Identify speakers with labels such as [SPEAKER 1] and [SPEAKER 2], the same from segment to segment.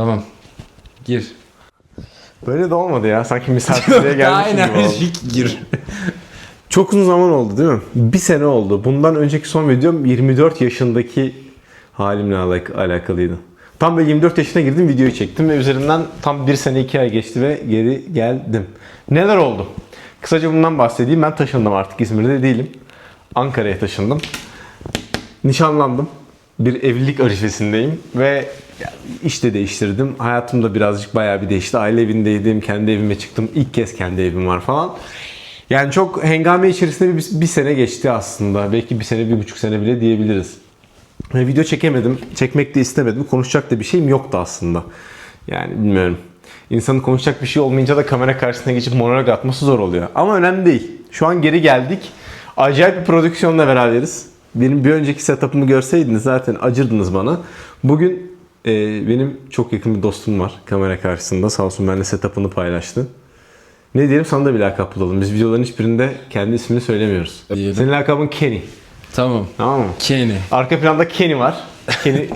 [SPEAKER 1] Tamam. Gir.
[SPEAKER 2] Böyle de olmadı ya. Sanki misafirliğe gelmişim gibi oldu.
[SPEAKER 1] enerjik gir.
[SPEAKER 2] Çok uzun zaman oldu değil mi? Bir sene oldu. Bundan önceki son videom 24 yaşındaki halimle alak- alakalıydı. Tam böyle 24 yaşına girdim videoyu çektim ve üzerinden tam bir sene iki ay geçti ve geri geldim. Neler oldu? Kısaca bundan bahsedeyim. Ben taşındım artık İzmir'de değilim. Ankara'ya taşındım. Nişanlandım. Bir evlilik arifesindeyim ve işte değiştirdim. Hayatım da birazcık bayağı bir değişti. Aile evindeydim, kendi evime çıktım. İlk kez kendi evim var falan. Yani çok hengame içerisinde bir, bir sene geçti aslında. Belki bir sene, bir buçuk sene bile diyebiliriz. Ve video çekemedim. Çekmek de istemedim. Konuşacak da bir şeyim yoktu aslında. Yani bilmiyorum. İnsanın konuşacak bir şey olmayınca da kamera karşısına geçip monolog atması zor oluyor. Ama önemli değil. Şu an geri geldik. Acayip bir prodüksiyonla beraberiz. Benim bir önceki setup'ımı görseydiniz zaten acırdınız bana. Bugün e, benim çok yakın bir dostum var kamera karşısında. Sağ olsun benimle setup'ını paylaştı. Ne diyelim sana da bir lakap bulalım. Biz videoların hiçbirinde kendi ismini söylemiyoruz.
[SPEAKER 1] Diyelim.
[SPEAKER 2] Senin lakabın Kenny.
[SPEAKER 1] Tamam.
[SPEAKER 2] Tamam mı?
[SPEAKER 1] Kenny.
[SPEAKER 2] Arka planda Kenny var. Kenny,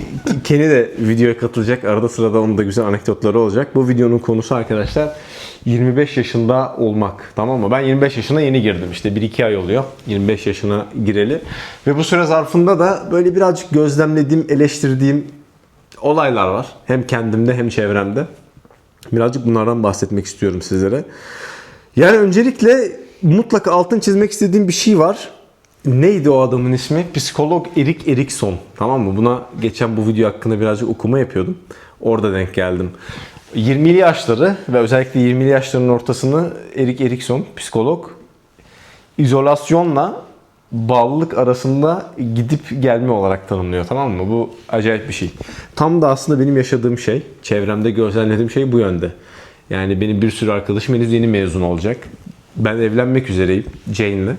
[SPEAKER 2] Kenny de videoya katılacak. Arada sırada onun da güzel anekdotları olacak. Bu videonun konusu arkadaşlar 25 yaşında olmak. Tamam mı? Ben 25 yaşına yeni girdim. İşte 1-2 ay oluyor. 25 yaşına gireli. Ve bu süre zarfında da böyle birazcık gözlemlediğim, eleştirdiğim olaylar var. Hem kendimde hem çevremde. Birazcık bunlardan bahsetmek istiyorum sizlere. Yani öncelikle mutlaka altın çizmek istediğim bir şey var. Neydi o adamın ismi? Psikolog Erik Erikson. Tamam mı? Buna geçen bu video hakkında birazcık okuma yapıyordum. Orada denk geldim. 20'li yaşları ve özellikle 20'li yaşlarının ortasını Erik Erikson, psikolog, izolasyonla bağlılık arasında gidip gelme olarak tanımlıyor tamam mı? Bu acayip bir şey. Tam da aslında benim yaşadığım şey, çevremde gözlemlediğim şey bu yönde. Yani benim bir sürü arkadaşım henüz yeni mezun olacak. Ben evlenmek üzereyim Jane'le.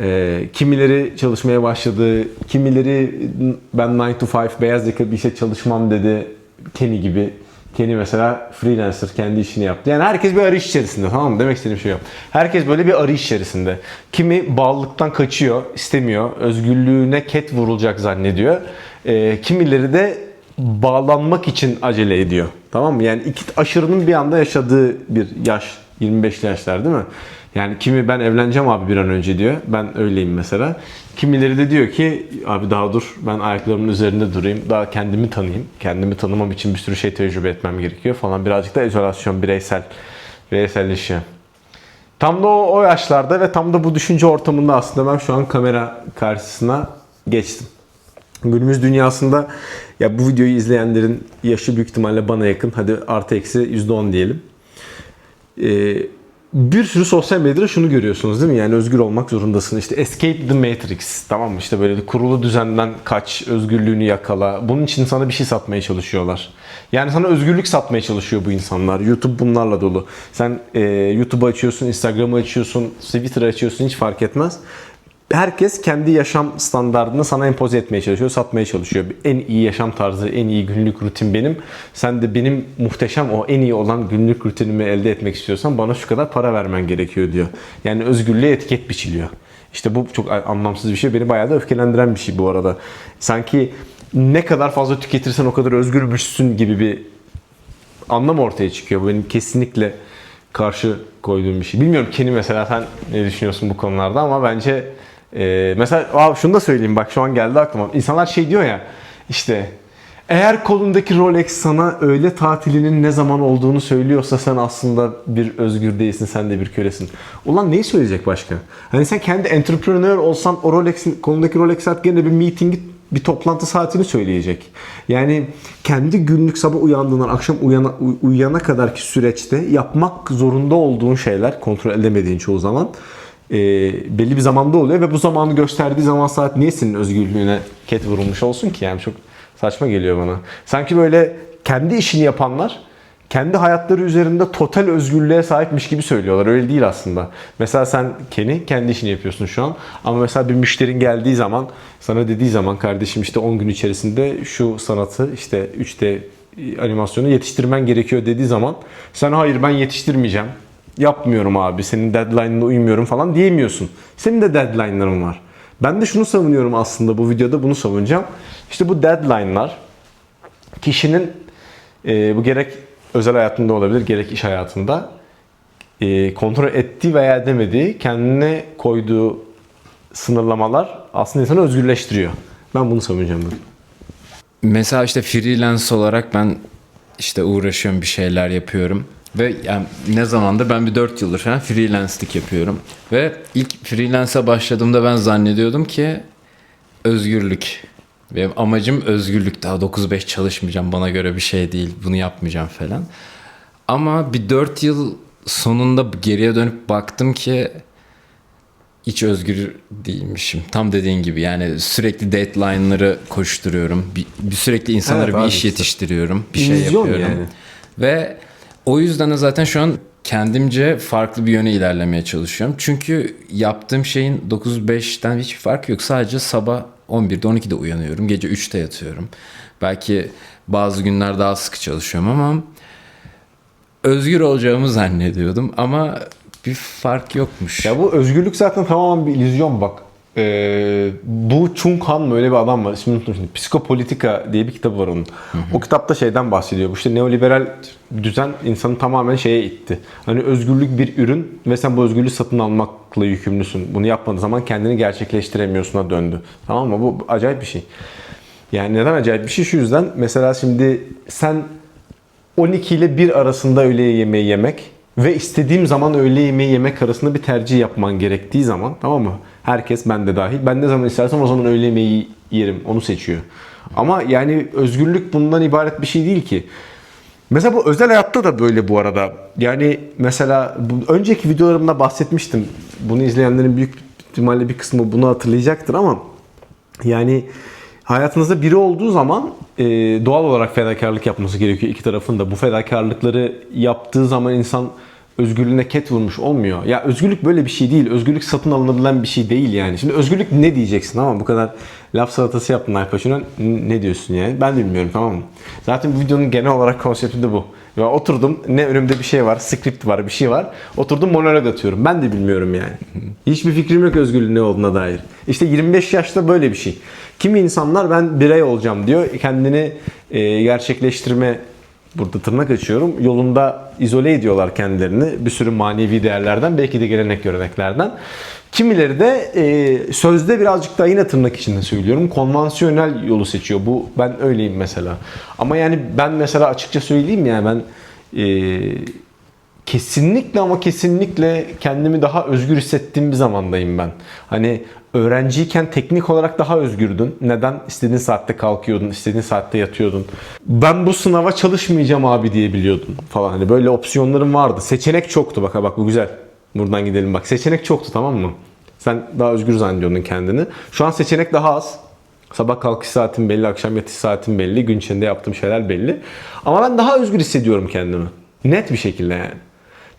[SPEAKER 2] Ee, kimileri çalışmaya başladı, kimileri ben 9 to 5 beyaz yaka bir işe çalışmam dedi. Kenny gibi. Kenny mesela freelancer kendi işini yaptı. Yani herkes bir arayış içerisinde tamam mı? Demek istediğim şey yok. Herkes böyle bir arayış içerisinde. Kimi bağlılıktan kaçıyor, istemiyor. Özgürlüğüne ket vurulacak zannediyor. Ee, kimileri de bağlanmak için acele ediyor. Tamam mı? Yani iki aşırının bir anda yaşadığı bir yaş. 25'li yaşlar değil mi? Yani kimi ben evleneceğim abi bir an önce diyor. Ben öyleyim mesela. Kimileri de diyor ki abi daha dur ben ayaklarımın üzerinde durayım. Daha kendimi tanıyayım. Kendimi tanımam için bir sürü şey tecrübe etmem gerekiyor falan. Birazcık da izolasyon, bireysel, bireyselleşiyor. Tam da o, o yaşlarda ve tam da bu düşünce ortamında aslında ben şu an kamera karşısına geçtim. Günümüz dünyasında ya bu videoyu izleyenlerin yaşı büyük ihtimalle bana yakın. Hadi artı eksi %10 diyelim. Ee, bir sürü sosyal medyada şunu görüyorsunuz değil mi? Yani özgür olmak zorundasın. İşte escape the matrix. Tamam mı? İşte böyle kurulu düzenden kaç, özgürlüğünü yakala. Bunun için sana bir şey satmaya çalışıyorlar. Yani sana özgürlük satmaya çalışıyor bu insanlar. YouTube bunlarla dolu. Sen e, YouTube'u açıyorsun, Instagram'ı açıyorsun, Twitter'ı açıyorsun hiç fark etmez. Herkes kendi yaşam standartını sana empoze etmeye çalışıyor, satmaya çalışıyor. En iyi yaşam tarzı, en iyi günlük rutin benim. Sen de benim muhteşem o en iyi olan günlük rutinimi elde etmek istiyorsan bana şu kadar para vermen gerekiyor diyor. Yani özgürlüğe etiket biçiliyor. İşte bu çok anlamsız bir şey. Beni bayağı da öfkelendiren bir şey bu arada. Sanki ne kadar fazla tüketirsen o kadar özgürmüşsün gibi bir anlam ortaya çıkıyor. Bu benim kesinlikle karşı koyduğum bir şey. Bilmiyorum Kenny mesela sen ne düşünüyorsun bu konularda ama bence e, mesela şunu da söyleyeyim bak şu an geldi aklıma. İnsanlar şey diyor ya işte eğer kolundaki Rolex sana öyle tatilinin ne zaman olduğunu söylüyorsa sen aslında bir özgür değilsin, sen de bir kölesin. Ulan neyi söyleyecek başka? Hani sen kendi entrepreneur olsan o Rolex'in kolundaki Rolex saat gene bir meetingi bir toplantı saatini söyleyecek. Yani kendi günlük sabah uyandığından akşam uyana, uy- uyuyana kadarki süreçte yapmak zorunda olduğun şeyler kontrol edemediğin çoğu zaman e, belli bir zamanda oluyor ve bu zamanı gösterdiği zaman saat niye senin özgürlüğüne ket vurulmuş olsun ki yani çok saçma geliyor bana. Sanki böyle kendi işini yapanlar kendi hayatları üzerinde total özgürlüğe sahipmiş gibi söylüyorlar. Öyle değil aslında. Mesela sen Kenny kendi işini yapıyorsun şu an. Ama mesela bir müşterin geldiği zaman sana dediği zaman kardeşim işte 10 gün içerisinde şu sanatı işte 3D animasyonu yetiştirmen gerekiyor dediği zaman sen hayır ben yetiştirmeyeceğim. Yapmıyorum abi senin deadline'ına uymuyorum falan diyemiyorsun. Senin de deadline'ların var. Ben de şunu savunuyorum aslında bu videoda bunu savunacağım. İşte bu deadline'lar kişinin e, bu gerek özel hayatında olabilir, gerek iş hayatında e, kontrol ettiği veya edemediği, kendine koyduğu sınırlamalar aslında insanı özgürleştiriyor. Ben bunu savunacağım. bugün.
[SPEAKER 1] Mesela işte freelance olarak ben işte uğraşıyorum bir şeyler yapıyorum. Ve yani ne zamandır ben bir 4 yıldır falan freelance'lik yapıyorum. Ve ilk freelance'a başladığımda ben zannediyordum ki özgürlük. Benim amacım özgürlük. Daha 9-5 çalışmayacağım bana göre bir şey değil. Bunu yapmayacağım falan. Ama bir 4 yıl sonunda geriye dönüp baktım ki hiç özgür değilmişim. Tam dediğin gibi yani sürekli deadline'ları koşturuyorum. Bir, bir sürekli insanlara
[SPEAKER 2] Evet
[SPEAKER 1] bir iş
[SPEAKER 2] işte.
[SPEAKER 1] yetiştiriyorum. Bir şey
[SPEAKER 2] İllüzyon
[SPEAKER 1] yapıyorum.
[SPEAKER 2] yani.
[SPEAKER 1] Ve o yüzden de zaten şu an kendimce farklı bir yöne ilerlemeye çalışıyorum. Çünkü yaptığım şeyin 9-5'ten hiçbir farkı yok. Sadece sabah 11'de 12'de uyanıyorum. Gece 3'te yatıyorum. Belki bazı günler daha sıkı çalışıyorum ama özgür olacağımı zannediyordum ama bir fark yokmuş.
[SPEAKER 2] Ya bu özgürlük zaten tamamen bir illüzyon bak. Ee, Du Chung Han mı öyle bir adam var. İsmini unuttum şimdi. Psikopolitika diye bir kitabı var onun. O kitapta şeyden bahsediyor. Bu işte neoliberal düzen insanı tamamen şeye itti. Hani özgürlük bir ürün ve sen bu özgürlüğü satın almakla yükümlüsün. Bunu yapmadığın zaman kendini gerçekleştiremiyorsun'a döndü. Tamam mı? Bu acayip bir şey. Yani neden acayip bir şey? Şu yüzden mesela şimdi sen 12 ile 1 arasında öğle yemeği yemek ve istediğim zaman öğle yemeği yemek arasında bir tercih yapman gerektiği zaman tamam mı? Herkes ben de dahil. Ben ne zaman istersem o zaman öğle yemeği yerim. Onu seçiyor. Ama yani özgürlük bundan ibaret bir şey değil ki. Mesela bu özel hayatta da böyle bu arada. Yani mesela önceki videolarımda bahsetmiştim. Bunu izleyenlerin büyük ihtimalle bir kısmı bunu hatırlayacaktır ama yani hayatınızda biri olduğu zaman e, doğal olarak fedakarlık yapması gerekiyor iki tarafın da. Bu fedakarlıkları yaptığı zaman insan özgürlüğüne ket vurmuş olmuyor. Ya özgürlük böyle bir şey değil. Özgürlük satın alınabilen bir şey değil yani. Şimdi özgürlük ne diyeceksin ama bu kadar laf salatası yaptın Alpaşin'e ne diyorsun yani? Ben de bilmiyorum tamam mı? Zaten bu videonun genel olarak konsepti de bu. Ya oturdum ne önümde bir şey var, script var, bir şey var. Oturdum monolog atıyorum. Ben de bilmiyorum yani. Hiçbir fikrim yok özgürlüğün ne olduğuna dair. İşte 25 yaşta böyle bir şey. Kimi insanlar ben birey olacağım diyor. Kendini e, gerçekleştirme burada tırnak açıyorum. Yolunda izole ediyorlar kendilerini bir sürü manevi değerlerden belki de gelenek göreneklerden. Kimileri de e, sözde birazcık daha yine tırnak içinde söylüyorum. Konvansiyonel yolu seçiyor. Bu ben öyleyim mesela. Ama yani ben mesela açıkça söyleyeyim yani ben e, kesinlikle ama kesinlikle kendimi daha özgür hissettiğim bir zamandayım ben. Hani öğrenciyken teknik olarak daha özgürdün. Neden? İstediğin saatte kalkıyordun, istediğin saatte yatıyordun. Ben bu sınava çalışmayacağım abi diye biliyordun falan. Hani böyle opsiyonlarım vardı. Seçenek çoktu bak bak bu güzel. Buradan gidelim bak. Seçenek çoktu tamam mı? Sen daha özgür zannediyordun kendini. Şu an seçenek daha az. Sabah kalkış saatim belli, akşam yatış saatim belli, gün içinde yaptığım şeyler belli. Ama ben daha özgür hissediyorum kendimi. Net bir şekilde yani.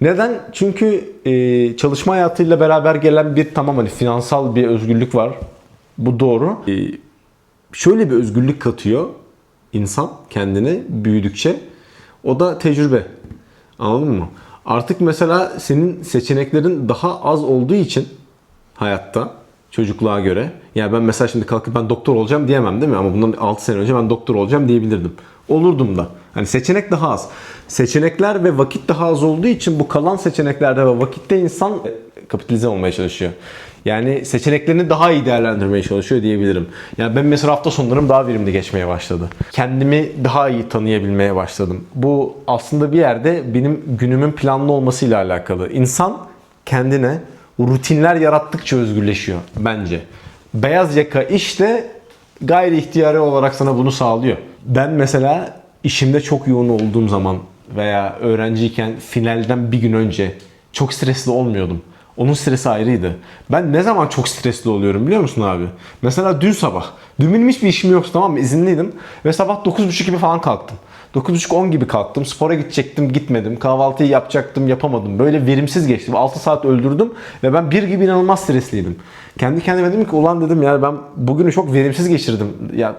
[SPEAKER 2] Neden? Çünkü e, çalışma hayatıyla beraber gelen bir tamam hani finansal bir özgürlük var. Bu doğru. E, şöyle bir özgürlük katıyor insan kendine büyüdükçe. O da tecrübe. Anladın mı? Artık mesela senin seçeneklerin daha az olduğu için hayatta çocukluğa göre. Yani ben mesela şimdi kalkıp ben doktor olacağım diyemem değil mi? Ama bundan 6 sene önce ben doktor olacağım diyebilirdim. Olurdum da. Hani seçenek daha az. Seçenekler ve vakit daha az olduğu için bu kalan seçeneklerde ve vakitte insan e, kapitalize olmaya çalışıyor. Yani seçeneklerini daha iyi değerlendirmeye çalışıyor diyebilirim. Yani ben mesela hafta sonlarım daha verimli geçmeye başladı. Kendimi daha iyi tanıyabilmeye başladım. Bu aslında bir yerde benim günümün planlı olmasıyla alakalı. İnsan kendine rutinler yarattıkça özgürleşiyor bence. Beyaz yaka işte gayri ihtiyari olarak sana bunu sağlıyor. Ben mesela işimde çok yoğun olduğum zaman veya öğrenciyken finalden bir gün önce çok stresli olmuyordum. Onun stresi ayrıydı. Ben ne zaman çok stresli oluyorum biliyor musun abi? Mesela dün sabah. Dün benim hiçbir işim yoktu tamam mı? İzinliydim. Ve sabah 9.30 gibi falan kalktım. 9.30-10 gibi kalktım. Spora gidecektim, gitmedim. Kahvaltıyı yapacaktım, yapamadım. Böyle verimsiz geçtim. 6 saat öldürdüm ve ben bir gibi inanılmaz stresliydim. Kendi kendime dedim ki ulan dedim ya ben bugünü çok verimsiz geçirdim. Ya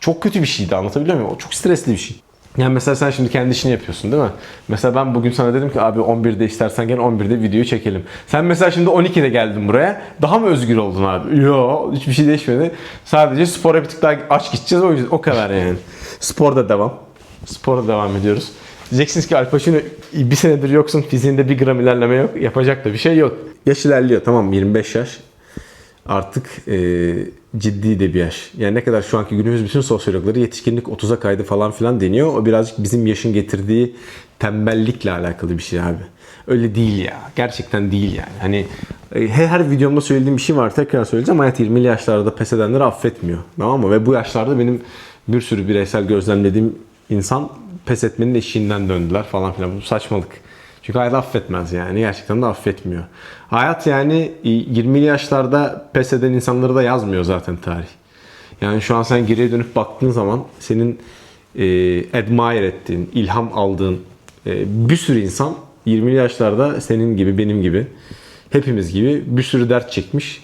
[SPEAKER 2] çok kötü bir şeydi anlatabiliyor muyum? O çok stresli bir şey. Yani mesela sen şimdi kendi işini yapıyorsun değil mi? Mesela ben bugün sana dedim ki abi 11'de istersen gel 11'de videoyu çekelim. Sen mesela şimdi 12'de geldin buraya. Daha mı özgür oldun abi? Yo hiçbir şey değişmedi. Sadece spora bir tık daha aç gideceğiz o yüzden o kadar yani. Sporda devam. Spora devam ediyoruz. Diyeceksiniz ki Al Pacino bir senedir yoksun. Fiziğinde bir gram ilerleme yok. Yapacak da bir şey yok. Yaş ilerliyor tamam 25 yaş. Artık e, ciddi de bir yaş. Yani ne kadar şu anki günümüz bütün sosyologları yetişkinlik 30'a kaydı falan filan deniyor. O birazcık bizim yaşın getirdiği tembellikle alakalı bir şey abi. Öyle değil ya. Gerçekten değil yani. Hani e, her, videomda söylediğim bir şey var. Tekrar söyleyeceğim. Hayat 20'li yaşlarda pes edenleri affetmiyor. Tamam mı? Ve bu yaşlarda benim bir sürü bireysel gözlemlediğim insan pes etmenin eşiğinden döndüler falan filan. Bu saçmalık. Çünkü hayat affetmez yani. Gerçekten de affetmiyor. Hayat yani 20'li yaşlarda pes eden insanları da yazmıyor zaten tarih. Yani şu an sen geriye dönüp baktığın zaman senin e, admire ettiğin, ilham aldığın e, bir sürü insan 20'li yaşlarda senin gibi, benim gibi, hepimiz gibi bir sürü dert çekmiş.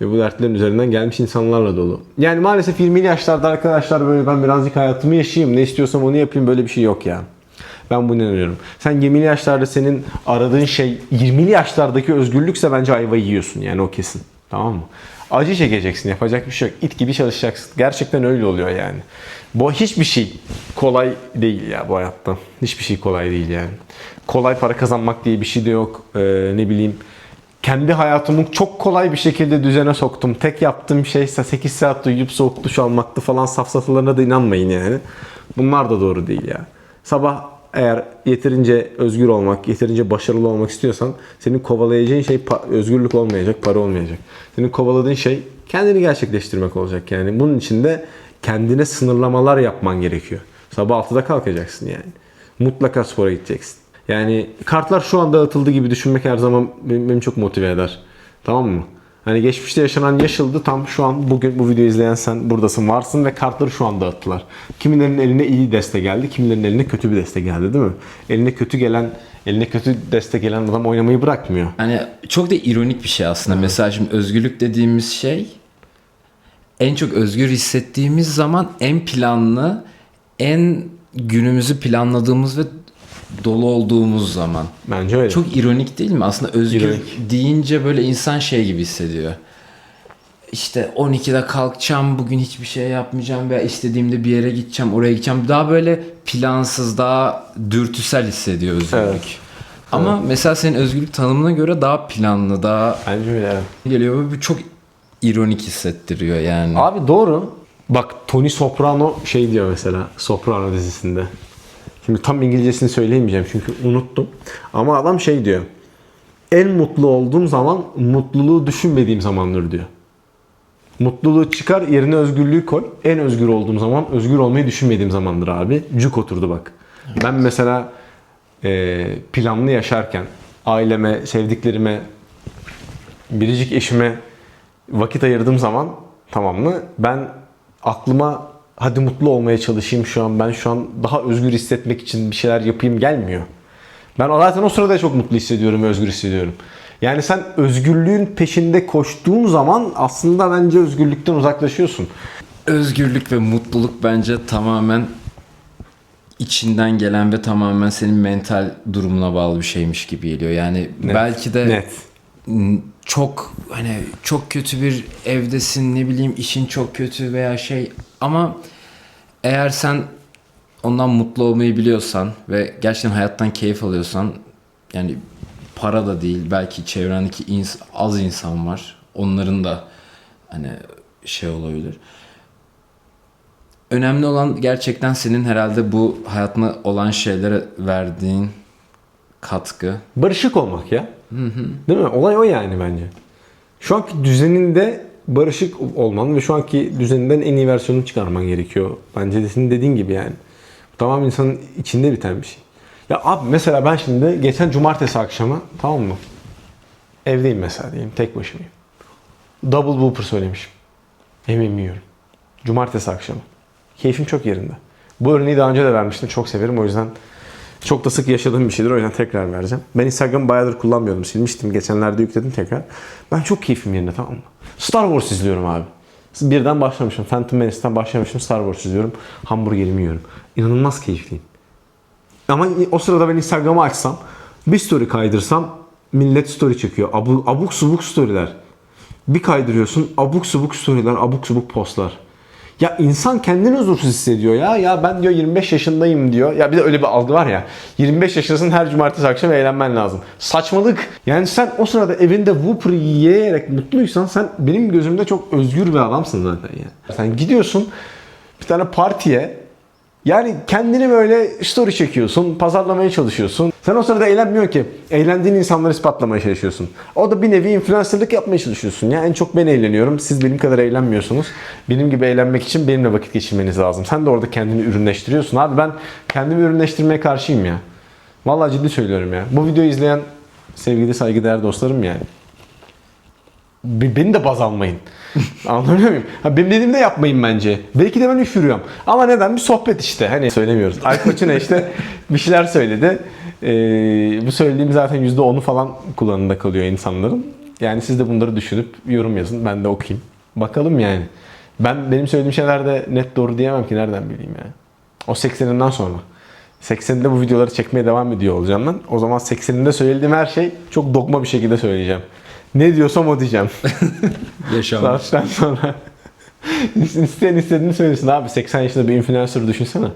[SPEAKER 2] Ve bu dertlerin üzerinden gelmiş insanlarla dolu. Yani maalesef 20'li yaşlarda arkadaşlar böyle ben birazcık hayatımı yaşayayım, ne istiyorsam onu yapayım böyle bir şey yok ya. Ben bunu inanıyorum. Sen 20'li yaşlarda senin aradığın şey 20'li yaşlardaki özgürlükse bence ayvayı yiyorsun yani o kesin. Tamam mı? Acı çekeceksin yapacak bir şey yok. İt gibi çalışacaksın. Gerçekten öyle oluyor yani. Bu hiçbir şey kolay değil ya bu hayatta. Hiçbir şey kolay değil yani. Kolay para kazanmak diye bir şey de yok. Ee, ne bileyim kendi hayatımı çok kolay bir şekilde düzene soktum. Tek yaptığım şey ise 8 saat uyuyup soğuk duş almaktı falan safsatalarına da inanmayın yani. Bunlar da doğru değil ya. Sabah eğer yeterince özgür olmak, yeterince başarılı olmak istiyorsan senin kovalayacağın şey özgürlük olmayacak, para olmayacak. Senin kovaladığın şey kendini gerçekleştirmek olacak yani. Bunun için de kendine sınırlamalar yapman gerekiyor. Sabah 6'da kalkacaksın yani. Mutlaka spora gideceksin. Yani kartlar şu an dağıtıldı gibi düşünmek her zaman beni, çok motive eder. Tamam mı? Hani geçmişte yaşanan yaşıldı tam şu an bugün bu videoyu izleyen sen buradasın varsın ve kartları şu an dağıttılar. Kimilerinin eline iyi deste geldi, kimilerinin eline kötü bir deste geldi değil mi? Eline kötü gelen, eline kötü deste gelen adam oynamayı bırakmıyor.
[SPEAKER 1] Hani çok da ironik bir şey aslında. Mesela şimdi özgürlük dediğimiz şey en çok özgür hissettiğimiz zaman en planlı, en günümüzü planladığımız ve dolu olduğumuz zaman.
[SPEAKER 2] Bence öyle.
[SPEAKER 1] Çok ironik değil mi? Aslında özgür
[SPEAKER 2] İronik.
[SPEAKER 1] deyince böyle insan şey gibi hissediyor. İşte 12'de kalkacağım, bugün hiçbir şey yapmayacağım veya istediğimde bir yere gideceğim, oraya gideceğim. Daha böyle plansız, daha dürtüsel hissediyor özgürlük.
[SPEAKER 2] Evet.
[SPEAKER 1] Ama mesela senin özgürlük tanımına göre daha planlı, daha
[SPEAKER 2] Bence öyle. evet.
[SPEAKER 1] geliyor ve bu çok ironik hissettiriyor yani.
[SPEAKER 2] Abi doğru. Bak Tony Soprano şey diyor mesela Soprano dizisinde. Şimdi tam İngilizcesini söyleyemeyeceğim çünkü unuttum. Ama adam şey diyor. En mutlu olduğum zaman mutluluğu düşünmediğim zamandır diyor. Mutluluğu çıkar yerine özgürlüğü koy. En özgür olduğum zaman özgür olmayı düşünmediğim zamandır abi. Cuk oturdu bak. Ben mesela e, planlı yaşarken aileme, sevdiklerime, biricik eşime vakit ayırdığım zaman tamam mı? Ben aklıma hadi mutlu olmaya çalışayım şu an. Ben şu an daha özgür hissetmek için bir şeyler yapayım gelmiyor. Ben zaten o sırada çok mutlu hissediyorum özgür hissediyorum. Yani sen özgürlüğün peşinde koştuğun zaman aslında bence özgürlükten uzaklaşıyorsun.
[SPEAKER 1] Özgürlük ve mutluluk bence tamamen içinden gelen ve tamamen senin mental durumuna bağlı bir şeymiş gibi geliyor. Yani belki de
[SPEAKER 2] Net.
[SPEAKER 1] çok hani çok kötü bir evdesin ne bileyim işin çok kötü veya şey ama eğer sen ondan mutlu olmayı biliyorsan ve gerçekten hayattan keyif alıyorsan yani para da değil belki çevrendeki ins- az insan var onların da hani şey olabilir. Önemli olan gerçekten senin herhalde bu hayatına olan şeylere verdiğin katkı.
[SPEAKER 2] Barışık olmak ya. Değil mi? Olay o yani bence. Şu anki düzeninde barışık olman ve şu anki düzeninden en iyi versiyonunu çıkarman gerekiyor. Bence de senin dediğin gibi yani. Bu tamam insanın içinde biten bir şey. Ya abi mesela ben şimdi geçen cumartesi akşamı tamam mı? Evdeyim mesela diyeyim. Tek başımayım. Double Whopper söylemişim. Yemeğimi yiyorum. Cumartesi akşamı. Keyfim çok yerinde. Bu örneği daha önce de vermiştim. Çok severim. O yüzden çok da sık yaşadığım bir şeydir. O yüzden tekrar vereceğim. Ben Instagram'ı bayağıdır kullanmıyordum. Silmiştim. Geçenlerde yükledim tekrar. Ben çok keyfim yerinde tamam mı? Star Wars izliyorum abi. Birden başlamışım. Phantom Menace'den başlamışım. Star Wars izliyorum. Hamburgerimi yiyorum. İnanılmaz keyifliyim. Ama o sırada ben Instagram'ı açsam, bir story kaydırsam millet story çekiyor. Abu, abuk subuk storyler. Bir kaydırıyorsun abuk subuk storyler, abuk subuk postlar. Ya insan kendini huzursuz hissediyor ya. Ya ben diyor 25 yaşındayım diyor. Ya bir de öyle bir algı var ya. 25 yaşındasın her cumartesi akşam eğlenmen lazım. Saçmalık. Yani sen o sırada evinde Whopper yiyerek mutluysan sen benim gözümde çok özgür bir adamsın zaten ya. Sen gidiyorsun bir tane partiye yani kendini böyle story çekiyorsun, pazarlamaya çalışıyorsun. Sen o sırada eğlenmiyor ki. Eğlendiğin insanları ispatlamaya çalışıyorsun. O da bir nevi influencerlık yapmaya çalışıyorsun. Ya en çok ben eğleniyorum. Siz benim kadar eğlenmiyorsunuz. Benim gibi eğlenmek için benimle vakit geçirmeniz lazım. Sen de orada kendini ürünleştiriyorsun. Abi ben kendimi ürünleştirmeye karşıyım ya. Vallahi ciddi söylüyorum ya. Bu videoyu izleyen sevgili saygıdeğer dostlarım yani. Be- Beni de baz almayın. Anlamıyor muyum? Ha, benim dediğimde yapmayın bence. Belki de ben üşürüyorum. Ama neden? Bir sohbet işte. Hani söylemiyoruz. Al Pacino işte bir şeyler söyledi. Ee, bu söylediğim zaten %10'u falan kullanımda kalıyor insanların. Yani siz de bunları düşünüp yorum yazın. Ben de okuyayım. Bakalım yani. Ben benim söylediğim şeyler de net doğru diyemem ki nereden bileyim yani. O 80'inden sonra. 80'inde bu videoları çekmeye devam ediyor olacağım ben. O zaman 80'inde söylediğim her şey çok dogma bir şekilde söyleyeceğim. Ne diyorsam o diyeceğim.
[SPEAKER 1] Yaşam.
[SPEAKER 2] Sonra. İsteyen istediğini söylesin abi. 80 yaşında bir influencer düşünsene.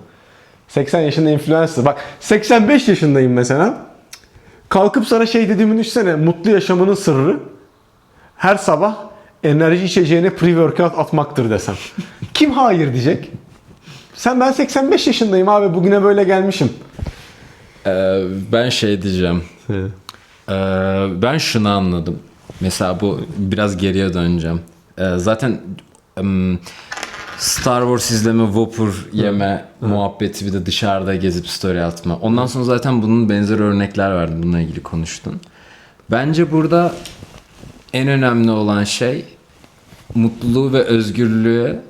[SPEAKER 2] 80 yaşında influencer. Bak 85 yaşındayım mesela. Kalkıp sana şey dediğimi düşünsene. Mutlu yaşamının sırrı. Her sabah enerji içeceğine pre-workout atmaktır desem. Kim hayır diyecek? Sen ben 85 yaşındayım abi. Bugüne böyle gelmişim.
[SPEAKER 1] Ee, ben şey diyeceğim. Ee, ben şunu anladım. Mesela bu biraz geriye döneceğim. Ee, zaten em, Star Wars izleme, Whopper yeme muhabbeti bir de dışarıda gezip story atma. Ondan sonra zaten bunun benzer örnekler verdim. Bununla ilgili konuştun. Bence burada en önemli olan şey mutluluğu ve özgürlüğü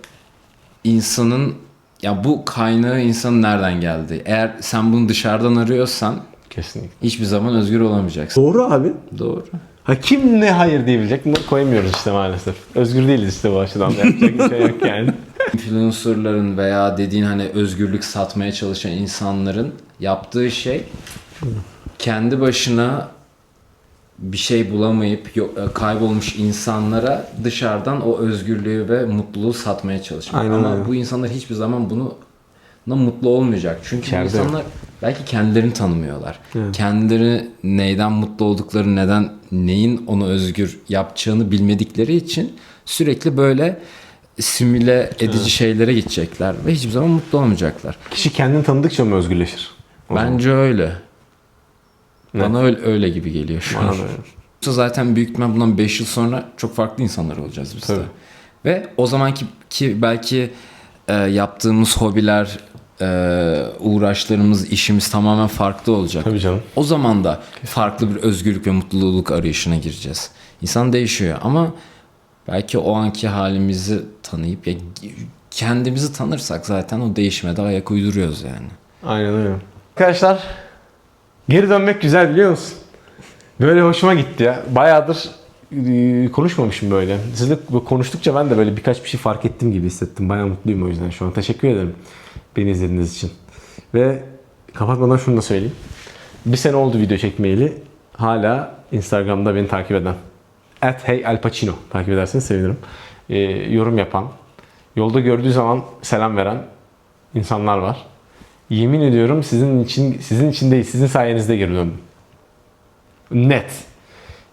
[SPEAKER 1] insanın ya bu kaynağı insanın nereden geldi? Eğer sen bunu dışarıdan arıyorsan
[SPEAKER 2] Kesinlikle.
[SPEAKER 1] hiçbir zaman özgür olamayacaksın.
[SPEAKER 2] Doğru abi.
[SPEAKER 1] Doğru.
[SPEAKER 2] Ha kim ne hayır diyebilecek bunu koyamıyoruz işte maalesef. Özgür değiliz işte bu açıdan. Yapacak bir şey yok yani.
[SPEAKER 1] Influencerların veya dediğin hani özgürlük satmaya çalışan insanların yaptığı şey kendi başına bir şey bulamayıp yok- e, kaybolmuş insanlara dışarıdan o özgürlüğü ve mutluluğu satmaya çalışmak.
[SPEAKER 2] Aynen
[SPEAKER 1] Ama
[SPEAKER 2] öyle.
[SPEAKER 1] bu insanlar hiçbir zaman bunu buna mutlu olmayacak. Çünkü
[SPEAKER 2] İçeride.
[SPEAKER 1] insanlar belki kendilerini tanımıyorlar. Kendileri neyden mutlu oldukları, neden neyin onu özgür yapacağını bilmedikleri için sürekli böyle simüle edici şeylere gidecekler ve hiçbir zaman mutlu olmayacaklar.
[SPEAKER 2] Kişi kendini tanıdıkça mı özgürleşir? O zaman.
[SPEAKER 1] Bence öyle.
[SPEAKER 2] Ne?
[SPEAKER 1] Bana öyle, öyle gibi geliyor şu an.
[SPEAKER 2] Bana da öyle.
[SPEAKER 1] Yoksa zaten büyük ihtimal bundan 5 yıl sonra çok farklı insanlar olacağız biz de.
[SPEAKER 2] Tabii.
[SPEAKER 1] Ve o zamanki ki belki e, yaptığımız hobiler, e, uğraşlarımız, işimiz tamamen farklı olacak.
[SPEAKER 2] Tabii canım.
[SPEAKER 1] O zaman da farklı bir özgürlük ve mutluluk arayışına gireceğiz. İnsan değişiyor ama belki o anki halimizi tanıyıp ya kendimizi tanırsak zaten o değişime de ayak uyduruyoruz yani.
[SPEAKER 2] Aynen öyle. Arkadaşlar geri dönmek güzel biliyor musun? Böyle hoşuma gitti ya. Bayağıdır e, konuşmamışım böyle. Sizle konuştukça ben de böyle birkaç bir şey fark ettim gibi hissettim. Bayağı mutluyum o yüzden şu an. Teşekkür ederim beni izlediğiniz için. Ve kapatmadan şunu da söyleyeyim. Bir sene oldu video çekmeyeli. Hala Instagram'da beni takip eden. At Hey Al Pacino takip ederseniz sevinirim. E, yorum yapan, yolda gördüğü zaman selam veren insanlar var. Yemin ediyorum sizin için sizin için değil, sizin sayenizde geri döndüm. Net.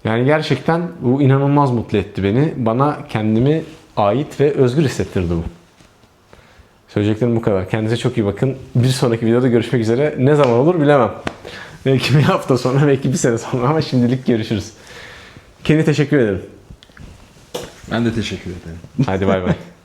[SPEAKER 2] Yani gerçekten bu inanılmaz mutlu etti beni. Bana kendimi ait ve özgür hissettirdi bu. Söyleyeceklerim bu kadar. Kendinize çok iyi bakın. Bir sonraki videoda görüşmek üzere. Ne zaman olur bilemem. Belki bir hafta sonra, belki bir sene sonra ama şimdilik görüşürüz. Kenny teşekkür ederim.
[SPEAKER 1] Ben de teşekkür ederim.
[SPEAKER 2] Hadi bay bay.